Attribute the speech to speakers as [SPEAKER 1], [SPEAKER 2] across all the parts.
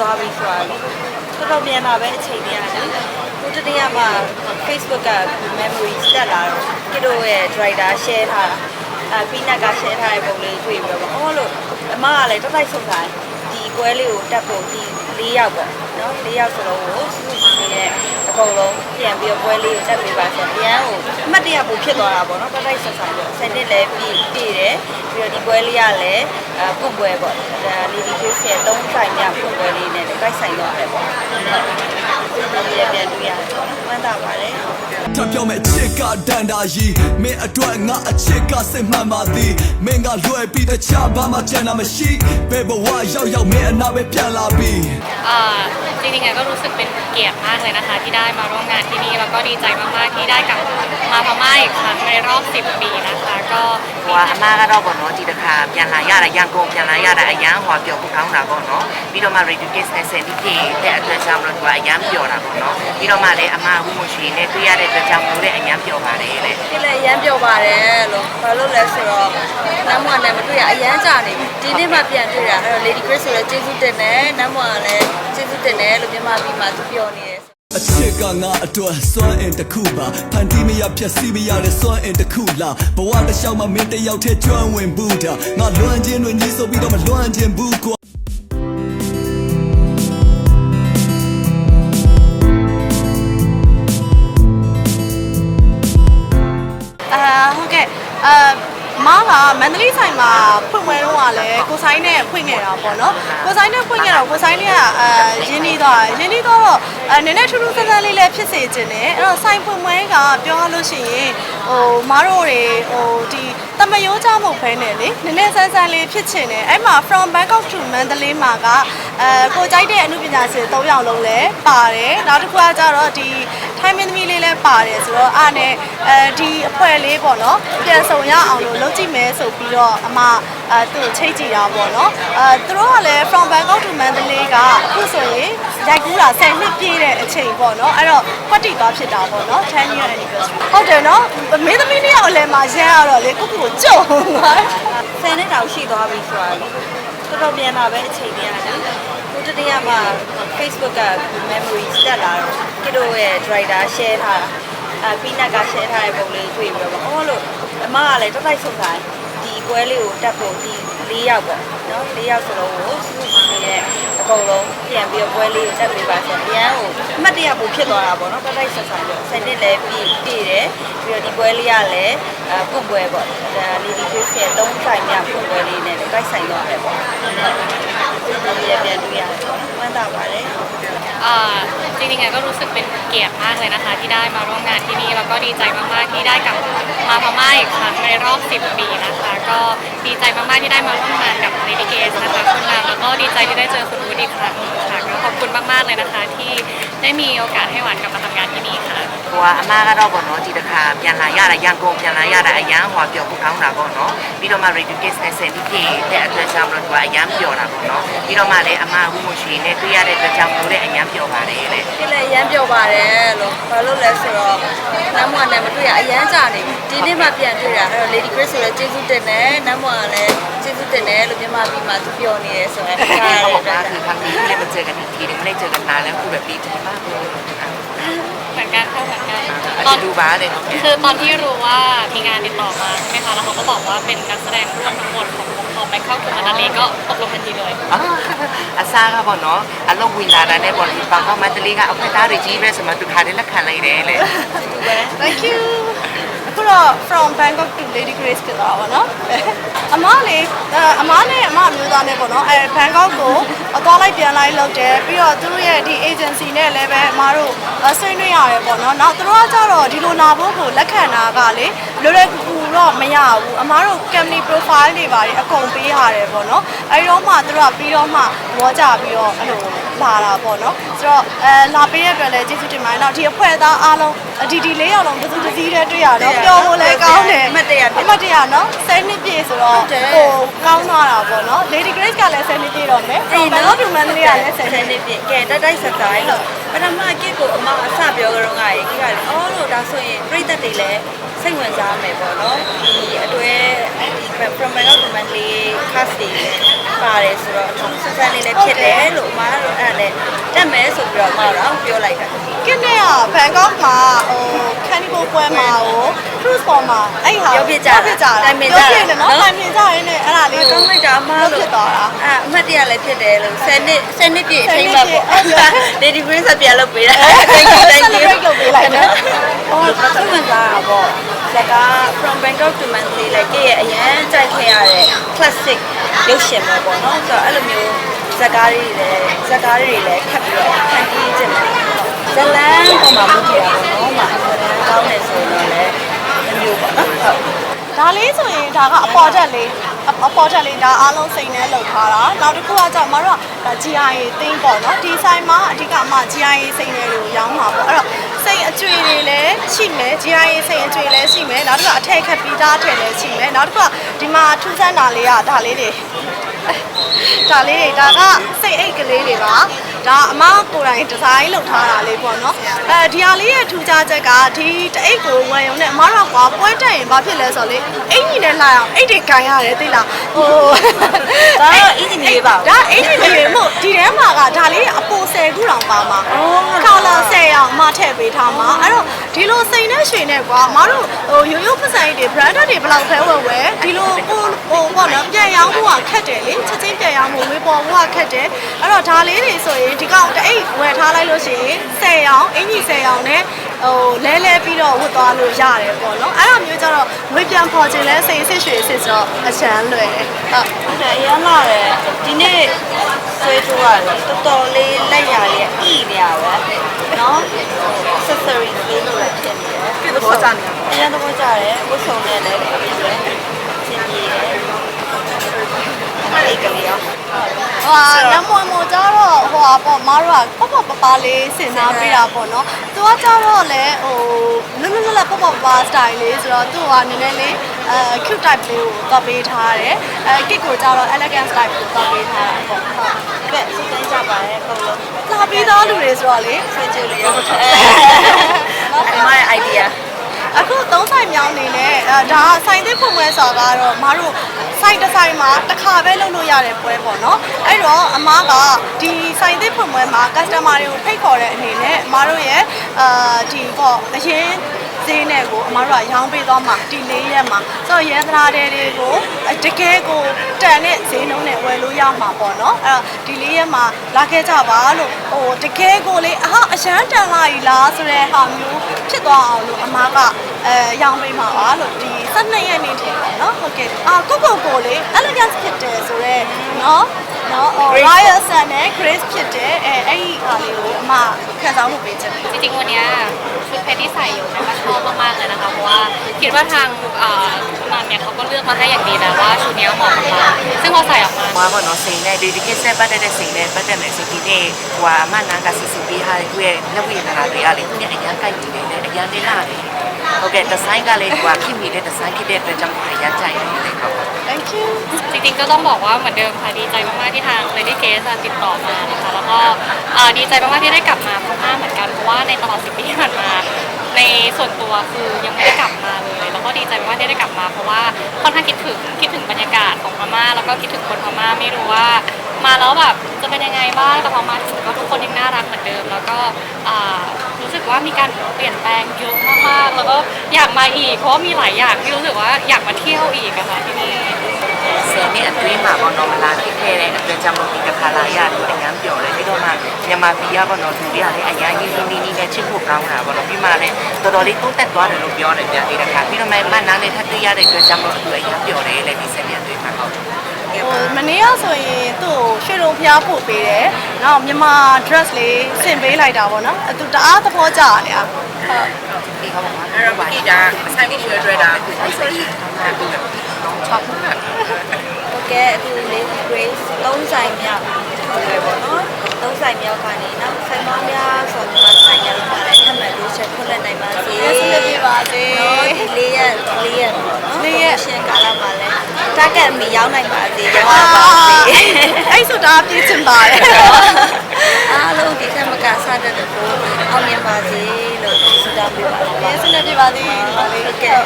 [SPEAKER 1] သွားပြီဆိုတာလေတော်တော်မြန်တာပဲအချိန်ကြီးရတယ်ကိုတတရမှာ Facebook က memory တက်လာတော့ကီတိုရဲ့ driver share ထားတာအဲပြီးနက်က share ထားတဲ့ပုံလေးတွေ့ပြီးတော့အော်လို့အမကလည်းတက်တိုက်ဆုံးတာဒီကွဲလေးကိုတက်ဖို့ဒီ၄ယောက်ပေါ့နော်၄ယောက်စလုံးကိုစုစုစည်းနဲ့ အကုန်လုံးပြန်ပြီးတော့ပွဲလေးကိုတက်ပေးပါဆိုပြန်ကိုအမှတ်တရပုံဖြစ်သွားတာပေါ့နော်တက်တိုက်ဆက်ဆိုင်ပေါ့ဆယ်နှစ်လည်းပြည့်ပြည့်တယ်ပြီးတော့ဒီပွဲလေးကလည်းအပွင့်ပွဲပေါ့ဒါ lady face ရဲ့၃ဆိုင်မြပွင့်ပွဲလေးနဲ့တိုက်ဆိုင်သွားတယ်ပေါ့ပြန်ပြန်တွေ့ရတယ်ပေါ့နော်မှန်တာပါတယ်
[SPEAKER 2] ထပ်ပြောမဲ့အချစ်ကဒန္တာကြီးမင်းအတွက်ငါအချစ်ကစိတ်မှန်ပါသည်မင်းကလွယ်ပြီးတခြားဘာမှကြံတာမရှိဘယ်ဘဝရောက်ရောက်မင်းအနာပဲပြန်လာပြီ
[SPEAKER 3] อ่าจริงๆอะก็รู้สึกเป็นเกียรติมากเลยนะคะ ที่ได้มาร่วมงานที่นี่แล้วก็ดีใจมากๆที่ได้กลับมา พม่าอีกครั้งในรอบ 10 ปีนะคะ ก็
[SPEAKER 4] ဟိုကအမားကတော့ပေါ့နော်ဒီတစ်ခါပြန်လာရတာရန်ကုန်ပြန်လာရတာအရန်ဟွာပြောဖို့ကောင်းတာပေါ့နော်ပြီးတော့မှ radio case နဲ့ဆယ်ပြီးပြည့်တဲ့အတွက်ကြောင့်မလို့သူကအရန်ပြောတာပေါ့နော်ပြီးတော့မှလည်းအမားဝမှုရှိနေတွေ့ရတဲ့အတွက်ကြောင့်မို့လည်းအရန်ပြောပါတယ်တဲ့
[SPEAKER 1] ဒီလည်းအရမ်းပြောပါတယ်လို့ဘာလို့လဲဆိုတော့နမ်းမွာနဲ့မတွေ့ရအရမ်းကြာနေပြီဒီနေ့မှပြန်တွေ့တာအဲ့တော့ Lady Grace ဆိုလည်းကျေးဇူးတင်တယ်နမ်းမွာကလည်းကျေးဇူးတင်တယ်လို့မြန်မာပြည်မှာသူပြောနေတယ်
[SPEAKER 2] အချစ်ကငါအတွက်စွမ်းအင်တစ်ခုပါဖန်တီးမရဖြက်စီးမရတဲ့စွမ်းအင်တစ်ခုလားဘဝတစ်လျှောက်မှာမင်းတစ်ယောက်တည်းကျွမ်းဝင်ဘူးတာငါလွမ်းခြင်းတွေညီးဆိုပြီးတော့မလွမ်းခြင်းဘူးကွာ
[SPEAKER 5] အာဟုတ်ကဲ့အာ မားကမန္တလေးဆိုင်မှာဖွင့်ပွဲတော့ကလည်းကိုဆိုင်နဲ့ဖွင့်ခဲ့တာပေါ့နော်ကိုဆိုင်နဲ့ဖွင့်ခဲ့တော့ကိုဆိုင်လေးကအာရင်းနှီးသွားရင်းနှီးသွားတော့အာနည်းနည်းထူးထူးဆန်းဆန်းလေးလည်းဖြစ်စေခြင်းနဲ့အဲ့တော့ဆိုင်ဖွင့်ပွဲကပြောရလို့ရှိရင်ဟိုမားတို့တွေဟိုဒီတမရိုးကြမဟုတ်ဘဲနဲ့လေနည်းနည်းဆန်းဆန်းလေးဖြစ်ချင်တယ်အဲ့မှာ from Bangkok to Mandalay မှာကအဲကိုကြိုက်တဲ့အမှုပညာရှင်၃ယောက်လုံးလည်းပါတယ်နောက်တစ်ခုကကျတော့ဒီ ထိုင်းမင်းသမီးလေးလည်းပါတယ်ဆိုတော့အားနဲ့အဲဒီအဖွဲလေးပေါ့နော်ပြန်ဆောင်ရအောင်လို့လုပ်ကြည့်မယ်ဆိုပြီးတော့အမအဲသူ့ကိုချိတ်ကြည့်တာပေါ့နော်အဲသူတို့ကလည်း from Bangkok to Mandalay ကအခုဆိုရင်ရိုက်ကူးတာ10နှစ်ပြည့်တဲ့အချိန်ပေါ့နော်အဲ့တော့ကွက်တီသွားဖြစ်တာပေါ့နော်10 year anniversary ဟုတ်တယ်နော်မင်းသမီးလေးကအလည်းမှာရမ်းရတော့လေကိုကိုကိုကြုံပါ
[SPEAKER 1] ဆယ်နှစ်တောင်ရှိသွားပြီဆိုတာလေတော်တော်မြန်တာပဲအချိန်ကြီးရတယ်ကိုတတရမှာ Facebook က memory တက်လာတော့ ကီတိုရဲ့ driver share ထားတာအဲပြီးနက်က share ထားတဲ့ပုံလေးတွေ့ပြီးတော့အော်လို့အမကလည်းတက်တိုက်ဆုံးတာဒီကွဲလေးကိုတက်ဖို့ဒီ၄ယောက်ပေါ့နော်၄ယောက်စလုံးကိုစုစုစည်းနဲ့အကုန်လုံးပြန်ပြီးတော့ပွဲလေးကိုတက်ပေးပါဆိုပြန်ကိုအမှတ်တရပုံဖြစ်သွားတာပေါ့နော်တက်တိုက်ဆက်ဆိုင်ပေါ့ဆယ်နှစ်လည်းပြည့်ပြည့်တယ်ပြီးတော့ဒီပွဲလေးကလည်းအပွင့်ပွဲပေါ့ဒါ lady face ရဲ့၃ဆိုင်မြပွင့်ပွဲလေးနဲ့တိုက်ဆိုင်သွားတယ်ပေါ့ပြန်ပြန်တွေ့ရတယ်ပေါ့မှန်တာပါတယ်
[SPEAKER 3] อ่าจริงๆอะก็รู้สึกเป็นเกียรติมากเลยนะคะ ที่ได้มาร่วมงานที่นี่แล้วก็ดีใจมากๆที่ได้กลับมาพม่าอีกครั้งในรอบ 10 ปีนะคะ ก็ดีใจมากๆที่ได้มาร่วมงานกับเลดี้เกสนะคะคุณ ดีใจที่ได้เจอคุณวุฒิอีกครั้งค่ะก็ขอบคุณมากๆเลยนะคะ ที่ได้มีโอกาสให้หวานกลับมาทำงานที่นี่ค่ะ
[SPEAKER 4] ဟိုကအမားကတော့ပေါ့နော်ဒီတစ်ခါပြန်လာရတာရန်ကုန်ပြန်လာရတာအရန်ဟွာပြောဖို့ကောင်းတာပေါ့နော်ပြီးတော့မှ radio case နဲ့ဆယ်ပြီးပြည့်တဲ့အတွက်ကြောင့်မလို့သူကအရန်ပြောတာပေါ့နော်ပြီးတော့မှလည်းအမားဝမှုရှိနေတွေ့ရတဲ့အတွက်ကြောင့်မို့လည်းအရန်ပြောပါတယ်တဲ့
[SPEAKER 1] ဒီလည်းအရမ်းပြောပါတယ်လို့ဘာလို့လဲဆိုတော့နမ်းမွာနဲ့မတွေ့ရအရမ်းကြာနေပြီဒီနေ့မှပြန်တွေ့တာအဲ့တော့ Lady Grace ဆိုလည်းကျေးဇူးတင်တယ်နမ်းမွာကလည်းကျေးဇူး တင်တယ်လို့မြန်မာပြည်မှာသူပြောနေတယ်ဆိုတော့
[SPEAKER 4] ใช่
[SPEAKER 1] အား
[SPEAKER 4] เขา
[SPEAKER 1] ရ
[SPEAKER 4] บอกว่า
[SPEAKER 1] တယ်
[SPEAKER 4] คือครั้งนี้ที่ได้มาเจอกันอีกทีนึงไม่ได้เจอกันนานแล้วคือแบบดีใจมากเลย
[SPEAKER 3] เหมือนกันค่ะเหมือนกัน
[SPEAKER 4] อาจ
[SPEAKER 3] ตอน
[SPEAKER 4] จะดูบ้าเลยเนาะ
[SPEAKER 3] คือตอนที่รู้ว่ามีงานติดต่อมาใช่ไหมคะ แล้วเขาก็บอกว่าเป็นนักแสดงร่วมทั้งหมดของวงคอมแบงคอกถึงมานาลีก็ตกลงทันทีเลย
[SPEAKER 4] อ๋ออาซาก็บอกเนาะอารมณ์วินလာတာနဲ့ပေါ့ဒီပန်ကောက်မန္တလေးကအခွင့်အရေးတွေကြီးပဲဆိုမှသူခါလေးလက်ခံလိုက်တယ်လေ
[SPEAKER 5] Thank you အခုတော့ from Bangkok to Lady Grace ဖြစ်သွားပါတော့အမလေးအမနဲ့အမအမျိုးသားနဲ့ပေါ့နော်အဲ Bangkok ကိုအသွားလိုက်ပြန်လိုက်လုပ်တယ်ပြီးတော့သူတို့ရဲ့ဒီ agency နဲ့လည်းပဲအမတို့ဆွေးနွေးရတယ်ပေါ့နော်နောက်သူတို့ကကြတော့ဒီလိုနာဖို့ကိုလက်ခံတာကလေလွယ်လွယ်ကူကူ တော့မရဘူးအမတို့ company profile တွေပါတယ်အကုန်ပေးရတယ်ပေါ့နော်အဲဒီတော့မှသူတို့ကပြီးတော့မှဘောကြပြီးတော့အဲ့လိုလာတာပေါ့နော်ဆိုတော့အဲလာပေးရတဲ့အတွက်လည်းကျေးဇူးတင်ပါတယ်နောက်ဒီအဖွဲ့သားအားလုံးဒီဒီလေးယောက်လုံးတစ်စုတစ်စည်းတည်းတွေ့ရတော့ပျော်ဖို့လည်းကောင်းတယ်
[SPEAKER 1] အမှတ်တရဖြစ်
[SPEAKER 5] အမတ်တရနော်ဆယ်နှစ်ပြည့်ဆိုတော့
[SPEAKER 1] ဟုတ်တယ်
[SPEAKER 5] ဟိုကောင်းသွားတာပေါ့နော် Lady Grace ကလည်းဆယ်နှစ်ပြည့်တော့မယ်
[SPEAKER 1] အေး
[SPEAKER 5] ဘယ်
[SPEAKER 1] နော်
[SPEAKER 5] လိုဒီမန်လေးကလည်းဆယ်
[SPEAKER 1] ဆယ်
[SPEAKER 5] နှစ်
[SPEAKER 1] နှစ်ပြည့်ကဲတက်တိုက်ဆက်တိုင်းလို့ပထမကိကိုအမအစပြောကြတော့ငါရေကိကလည်းအော်လို့ဒါဆိုရင်ပြိသက်တွေလည်း စိတ်ဝင်စားမယ်ပေါ့နော်ဒီအတွဲ from Bangkok to Manly cast တွေလည်းပါတယ်ဆိုတော့ဆက်ဆန်းလေးလည်းဖြစ်တယ်လို့အမကတော့အဲ့ဒါလည်းတက်မယ်ဆိုပြီးတော့အမတော့ပြောလိုက်တာ
[SPEAKER 5] ကင်းနဲ့ကဘန်ကောက်မှာဟိုခန်နီဘိုပွဲမှာဟို cruise ပေါ်မှာအဲ့ဟာ
[SPEAKER 1] ပြောပြကြတာ
[SPEAKER 5] ပြောပြကြတာ
[SPEAKER 1] တိုင်ပင်
[SPEAKER 5] ပြော
[SPEAKER 1] ကြ
[SPEAKER 5] ပြ
[SPEAKER 1] တာ
[SPEAKER 5] တယ်နော်
[SPEAKER 1] နော်
[SPEAKER 5] တိုင်ပင်ကြရင်းနဲ့အဲ့ဒါလေး
[SPEAKER 1] ကောင်းလိုက်တာအမ
[SPEAKER 5] လို့
[SPEAKER 1] လို့
[SPEAKER 5] ဖြစ်သွားတာ
[SPEAKER 1] အဲ့အမှတ်တရလည်းဖြစ်တယ်လို့10နှစ်10နှစ်ပြည့်အချိန်မှပေါ့
[SPEAKER 5] 10နှစ်ပြည့်
[SPEAKER 1] Lady Prince ကပြန်လုပ်ပေးတာ
[SPEAKER 5] Thank you, thank you. Celebrate လုပ်ပေးလိုက်နော်
[SPEAKER 1] ဟောသူမှန်သားတာပေါ့ ဇက်က from Bangkok to Manly လိုက်ကရဲ့အရန်ကြိုက်ခဲ့ရတဲ့ classic ရုပ်ရှင်ပဲပေါ့နော်ဆိုတော့အဲ့လိုမျိုးဇက်ကားတွေလည်းဇက်ကားတွေလည်းခက်ပြီးတော့ဖန်တီးခြင်းတယ်ဇလန်ပုံမှာမကြည့်ရဘူးနော်မှာဇလန်ကောင်းတယ်ဆိုတော့လည်းအမျိုးပေါ့နော်ဟုတ်
[SPEAKER 5] ဒါလေးဆိုရင်ဒါကအပေါ်တက်လေးအအပေါ်တက်လေးဒါအားလုံးစိတ်နဲ့လောက်ထားတာနောက်တစ်ခုကကြောင့်မတို့ကဒါ GIA တင်းပေါ့နော်ဒီဆိုင်မှာအဓိကအမှ GIA စိတ်နဲ့တွေကိုရောင်းမှာပေါ့အဲ့တော့ စိတ်အကျွေတွေလည်းရှိမယ် GIA စိတ်အကျွေလည်းရှိမယ်နောက်တစ်ခုကအထက်ခက်ပြီးသားထည့်လည်းရှိမယ်နောက်တစ်ခုကဒီမှာထူးဆန်းတာလေးကဒါလေးတွေဒါလေးတွေဒါကစိတ်အိတ်ကလေးတွေပါ ဒါအမကိုယ်တိုင်ဒီဇိုင်းလုပ်ထားတာလေးပေါ့နော်အဲဒီဟာလေးရဲ့ထူးခြားချက်ကဒီတအိတ်ကိုဝယ်ရုံနဲ့အမတို့ကပွဲတက်ရင်ဘာဖြစ်လဲဆိုတော့လေအိတ်ကြီးနဲ့လာအောင်အိတ်တွေကန်ရတယ်သိလားဟို
[SPEAKER 1] ဒါတော့အင်ဂျင်နီယာပါ
[SPEAKER 5] ဒါအင်ဂျင်နီယာမို့ဒီထဲမှာကဒါလေးအပို10ခုတောင်ပါမှာ
[SPEAKER 1] အော်
[SPEAKER 5] ခေါလာ10အောင်မထည့်ပေးထားမှာအဲ့တော့ဒီလိုစိန်နဲ့ရွှေနဲ့ကွာမတို့ဟိုရိုးရိုးပစံတွေ branded တွေဘယ်လောက်ပဲဝယ်ဝယ်ဒီလိုကိုဟိုပေါ့နော်ပြန်ရောင်းဖို့ကခက်တယ်လေချက်ချင်းပြန်ရောင်းဖို့ဝေးပေါ်ဖို့ကခက်တယ်အဲ့တော့ဒါလေးတွေဆိုရင်ဒီကောင်တအိတ်ဝယ်ထားလိုက်လို့ရှိရင်10ရောင်အင်ကြီး10ရောင်နဲ့ဟိုလဲလဲပြီးတော့ဝတ်သွားလို့ရတယ်ပေါ့နော်အဲ့လိုမျိုးကျတော့ဝေးပြန်ခေါ်ခြင်းလဲစိန်စစ်ရွှေစစ်ဆိုတော့အချမ်းလွယ်တယ်ဟုတ်
[SPEAKER 1] ဟုတ်တယ်အရမ်းလာတယ်ဒီနေ့ဆွေးထိုးရတယ်တော်တော်လေးလက်ရလေးအီနေရပဲနော် accessory လေးလို့လည်းဖြစ်နေတယ်ပြည့်သဘောကျနေအရမ်းသဘောကျတယ်ဝတ်ဆောင်နဲ့လည်းဖြစ်တယ်ရှင်းပြတယ် အဲ့ကလေးရော
[SPEAKER 5] ဟိုနမွန်မို့ကြတော့ဟိုဟာပေါ့မတို့ကပေါ့ပေါ့ပပလေးစင်စားပေးတာပေါ့နော်။သူကကြတော့လေဟိုလွတ်လွတ်လပ်လပ်ပေါ့ပေါ့ပပ style လေးဆိုတော့သူကနည်းနည်းလေးအဲ cute type လေးကိုသွားပေးထားတယ်။အဲ kit ကိုကြတော့ elegant style ကိုသွားပေးထားတာပေါ့။ဟုတ်
[SPEAKER 1] ကဲစိတ်တိုင်းကြပါရဲ့အကုန်လုံး။
[SPEAKER 5] လာပြီးသားလူတွေဆိုတော့လေ
[SPEAKER 1] ဆွေးကြလေးရောအဲအမရဲ့ idea
[SPEAKER 5] အခုသုံးဆိုင်မြောင်းနေနဲ့အဲဒါကဆိုင်သစ်ဖွင့်ပွဲဆိုတာကတော့မတို့ဆိုင်တစ်ဆိုင်မှာတစ်ခါပဲလုပ်လို့ရတဲ့ပွဲပေါ့နော်အဲ့တော့အမားကဒီဆိုင်သစ်ဖွင့်ပွဲမှာ customer တွေကိုဖိတ်ခေါ်တဲ့အနေနဲ့အမားတို့ရဲ့အာဒီပေါ့အရင် ဈေးနဲ့ကိုအမတို့ကရောင်းပေးသွားမှာဒီလေးရက်မှာဆိုတော့ရဲသလားတဲ့တွေကိုတကယ်ကိုတန်တဲ့ဈေးနှုန်းနဲ့ဝယ်လို့ရမှာပေါ့နော်အဲ့တော့ဒီလေးရက်မှာလာခဲ့ကြပါလို့ဟိုတကယ်ကိုလေအဟအရန်တန်လာပြီလားဆိုတဲ့ဟာမျိုးဖြစ်သွားအောင်လို့အမကအဲရောင်းပေးမှာပါလို့ဒီ12ရက်နေ့ထင်တယ်နော်ဟုတ်ကဲ့အာကိုကိုကိုလေ elegance ဖြစ်တယ်ဆိုတော့နော်နော် royal sun နဲ့ grace ဖြစ်တယ်အဲအဲ့ဒီဟာလေးကိုအမခံစားမှုပေးချင်တယ်
[SPEAKER 3] တီတီကိုနေရ เพชรที่ใส่อยู่นะคะชอบมากๆเลยนะคะเพราะว่าคิดว่าทางเอ่มันเนี่ยเขาก็เลือกมาให้อย่างดีแล้วว่าชุดนี้เหมาะกับเราซึ่งพอใส่ออกมา
[SPEAKER 4] Moja Noseine, dedíquese para designar para necesite guamana, casi su hija de que no voy a real, ya ya caí, ya de nada. โอเคแต่ไซส์ก็เลยกว่าที่มีได้แต่ไซส์ที่เด็ดเป็นจังหวะระยะใจเลยค
[SPEAKER 5] รับ
[SPEAKER 3] จริงๆก็ต้องบอกว่าเหมือนเดิมค่ะดีใจมากๆที่ทาง Lady g เ t สติดต่อมานะคะแล้วก็ดีใจมากๆที่ได้กลับมาพม่าเหมือนกันเพราะว่าในตลอดสิบปีที่ผ่านมา ในส่วนตัวคือยังไม่ได้กลับมาเลย แล้วก็ดีใจมากๆที่ได้กลับมาเพราะว่าค่อนข้างคิดถึงคิดถึงบรรยากาศของพม่าแล้วก็คิดถึงคนพม่าไม่รู้ว่า มาแล้วแบบจะเป็นยังไงบ้างแต่พอมาถึงก็ทุกคนยังน่ารักเหมือนเดิม แล้วก็รู้สึกว่ามีการเปลี่ยนแปลงเยอะมากๆแล้วก็อยากมาอีกเพราะมีหลายอย่างที่รู้สึกว่าอยากมาเที่ยวอีกอะค่ะที่นี่
[SPEAKER 4] 세미 안드린 마버너라 피페레 안드자모 미카파라야อ니면 별에 이거만 야마 비야버너 둘이 아니นี่นี่ ကလည်းအရန်ကြီးကြီးနီးနီးနဲ့ချစ်ဖို့ကောင်းတာပေါ့နော်ပြီးမှလည်းတော်တော်လေးတိုးတက်သွားတယ်လို့ပြောတယ်ဗျာဒီတစ်ခါပြီးတော့မှမနာနဲ့ထပ်တွေ့ရတဲ့အတွက်ကြောင့်မို့သူအရန်ပြောတယ်လေဒီဆယ်နှစ်အတွင်းမှာဟုတ်
[SPEAKER 5] ဟိုမနေ့ကဆိုရင်သူ့ကိုရွှေလုံးဖျားဖို့ပေးတယ်။နောက်မြန်မာ dress လေးဆင်ပေးလိုက်တာပေါ့နော်။သူတအားသဘောကျတယ်อ่ะဟုတ်
[SPEAKER 4] ဒီဟောမှာ
[SPEAKER 6] အဲ့တော့ဒီဒါဆိုင်ပြီးရွှဲတွဲတာအဲ့ဆိုရင်အဲ့ဒါချောက်ဖက်
[SPEAKER 1] ဟုတ်ကဲ့အခုလေး Grace သုံးဆိုင်မြောက်ဟုတ်ကဲ့ပေါ့နော် သုံးဆိုင်မြောက်ကနေနောက်ဆိုင်မများဆိုတော့ဆိုင်ရောက်ပါလေထပ်မံလို့ချက်ဖွင့်လက်နိုင်ပါစေ
[SPEAKER 5] ။ဆက်လက်ပြပါစေ
[SPEAKER 1] နော်ဒီလေးရက်လေးရက်ပေါ့နော်
[SPEAKER 5] လေးရက်
[SPEAKER 1] ရှင်းကာလမှာလဲ target မီရောက်နိုင်ပါစေရောက်ပါပါစေ
[SPEAKER 5] အဲ့ဆိုဒါပြည့်ချင်ပါတယ်
[SPEAKER 1] အားလုံးဒီကမကစားတဲ့ကိုအောင်မြင်ပါစေလို့ဆုတောင်းပေးပါ
[SPEAKER 5] ။ဆက်လက်ပြပါစေဒီမှာလေး
[SPEAKER 1] ဟုတ်ကဲ့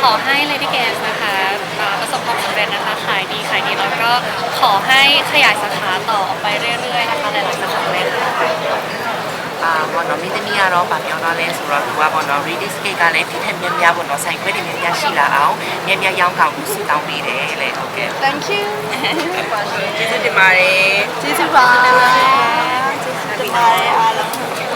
[SPEAKER 3] ขอให้ Lady g a z นะคะอ่า ประสบความสำเร็จ ร็จนะคะขายดีขายดีแล้วก็ขอให้ขยายสาขาต่อไปเรื่อยๆนะคะหลายๆสาขาเลยค่ะ
[SPEAKER 4] အာဘောနော်မင်းသမီးကတော့ဗာပြောတော့လဲဆိုတော့သူကဘောနော် reading scale ကလည်းဒီထက်များများဘောနော်ဆိုင်ခွဲတွေများများရှိလာအောင်များများရောင်းကောင်းမှုစုတောင်းပေးတယ်လေဟုတ်ကဲ့
[SPEAKER 5] thank you
[SPEAKER 6] ကျေးဇူးတင်ပါတယ်
[SPEAKER 5] ကျေးဇူးပါ
[SPEAKER 1] ဒီမှာအားလုံး